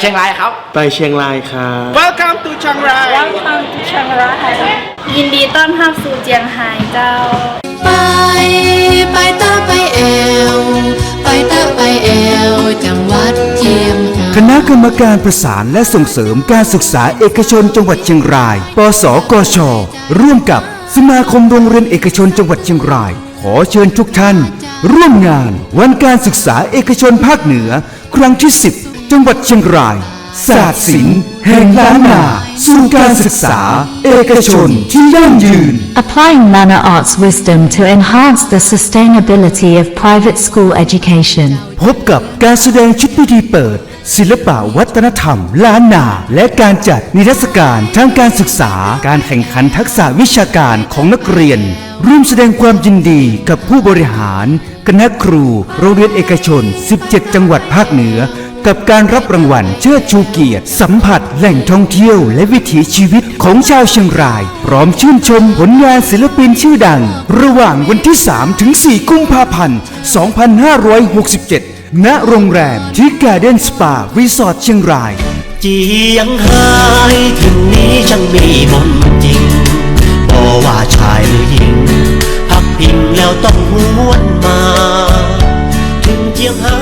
เชียงรายครับ ไปเชียงรายครับ Welcome to เชียงราย Welcome to เชียงรายยินดีต้อนรับสู่เจียงไฮ้เจ้า ไป ไปเตอไปแอว ไปเตอไปแอว จังหวัดเชียงรายคณะกรรมการประสานและส่งเสริมการศึกษาเอกชนจังหวัดเชียงราย ปสกช ร่วมกับสมาคมโรงเรียนเอกชนจังหวัดเชียงราย ขอเชิญทุกท่าน ร่วมงานวันการศึกษาเอกชนภาคเหนือ ครั้งที่ 10 จังหวัดเชียงรายศาสตร์ศิลป์แห่งล้านนาสู่การศึกษา เอกชนที่ยั่งยืน Applying Manor Arts wisdom to enhance the sustainability of private school education. พบกับการแสดงชุดพิธีเปิด ศิลปะวัฒนธรรม ล้านนา และการจัดนิทรรศการทางการศึกษา การแข่งขันทักษะวิชาการของนักเรียน ร่วมแสดงความยินดีกับผู้บริหาร คณะครู โรงเรียนเอกชน 17 จังหวัดภาคเหนือ กับการรับรางวัลเชิดชูเกียรติ สัมผัสแหล่งท่องเที่ยวและวิถีชีวิตของชาวเชียงราย พร้อมชื่นชมผลงานศิลปินชื่อดัง ระหว่างวันที่ 3 ถึง 4 กุมภาพันธ์ 2567 ณ โรงแรมที่การ์เด้นสปารีสอร์ทเชียงรายเจียงไฮ้ถิ่นนี้ช่างมีมนต์จริงบอว่าชายหรือหญิง พักพิงแล้วต้องหวนมา ถึงเจียงไฮ้